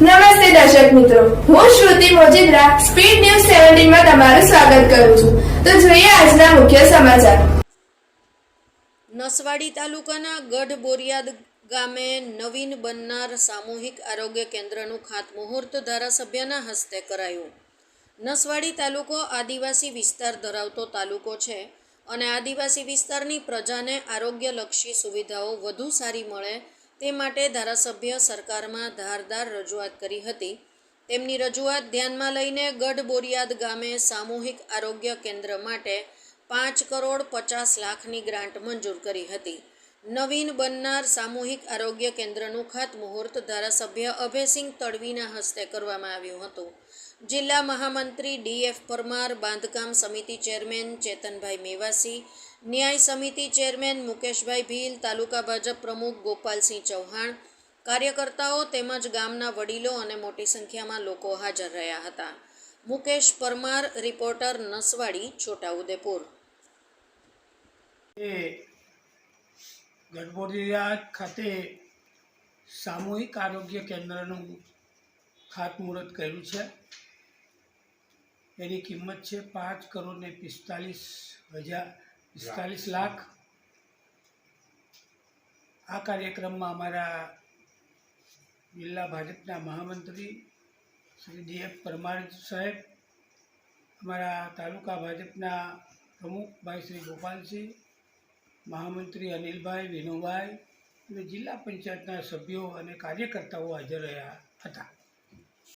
નમસ્તે દર્શક મિત્રો. હું શ્રુતિ મોજીદ્રા, સ્પીડ ન્યૂઝ સેવન્ટીનમાં તમારું સ્વાગત કરું છું. તો જોઈએ આજના મુખ્ય સમાચાર. નસવાડી તાલુકાના ગઢ બોરિયાદ ગામે નવીન બનનાર સામૂહિક આરોગ્ય કેન્દ્રનું ખાતમુહૂર્ત ધારાસભ્યના હસ્તે કરાયું. નસવાડી તાલુકો આદિવાસી વિસ્તાર ધરાવતો તાલુકો છે અને આદિવાસી વિસ્તારની પ્રજાને આરોગ્યલક્ષી સુવિધાઓ વધુ સારી મળે તે માટે ધારાસભ્ય સરકારમાં ધારદાર રજૂઆત કરી હતી. તેમની રજૂઆત ધ્યાનમાં લઈને ગઢ બોરિયાદ ગામે સામૂહિક આરોગ્ય કેન્દ્ર માટે પાંચ કરોડ પચાસ લાખની ગ્રાન્ટ મંજૂર કરી હતી. નવીન બનનાર સામૂહિક આરોગ્ય કેન્દ્રનું ખાતમુહૂર્ત ધારાસભ્ય અભયસિંહ તડવીના હસ્તે કરવામાં આવ્યું હતું. જિલ્લા મહામંત્રી ડીએફ પરમાર, બાંધકામ સમિતિ ચેરમેન ચેતનભાઈ મેવાસી, ન્યાય સમિતિ ચેરમેન મુકેશભાઈ ભીલ, તાલુકા ભાજપ પ્રમુખ ગોપાલસિંહ ચૌહાણ, કાર્યકર્તાઓ તેમજ ગામના વડીલો અને મોટી સંખ્યામાં લોકો હાજર રહ્યા હતા. મુકેશ પરમાર, રિપોર્ટર નસવાડી, છોટાઉદેપુર. એ ગઢબોડિયા ખાતે સામૂહિક આરોગ્ય કેન્દ્રનું ખાતમુહૂર્ત કર્યું છે. એની કિંમત છે પાંચ કરોડ ને પિસ્તાલીસ હજાર, પિસ્તાલીસ લાખ. આ કાર્યક્રમમાં અમારા જિલ્લા ભાજપના મહામંત્રી શ્રી ડીએફ પરમાર સાહેબ, અમારા તાલુકા ભાજપના પ્રમુખ ભાઈ શ્રી ગોપાલસિંહ મહામંત્રી અનિલભાઈ વિનુભાઈ અને જિલ્લા પંચાયતના સભ્યો અને કાર્યકર્તાઓ હાજર રહ્યા હતા.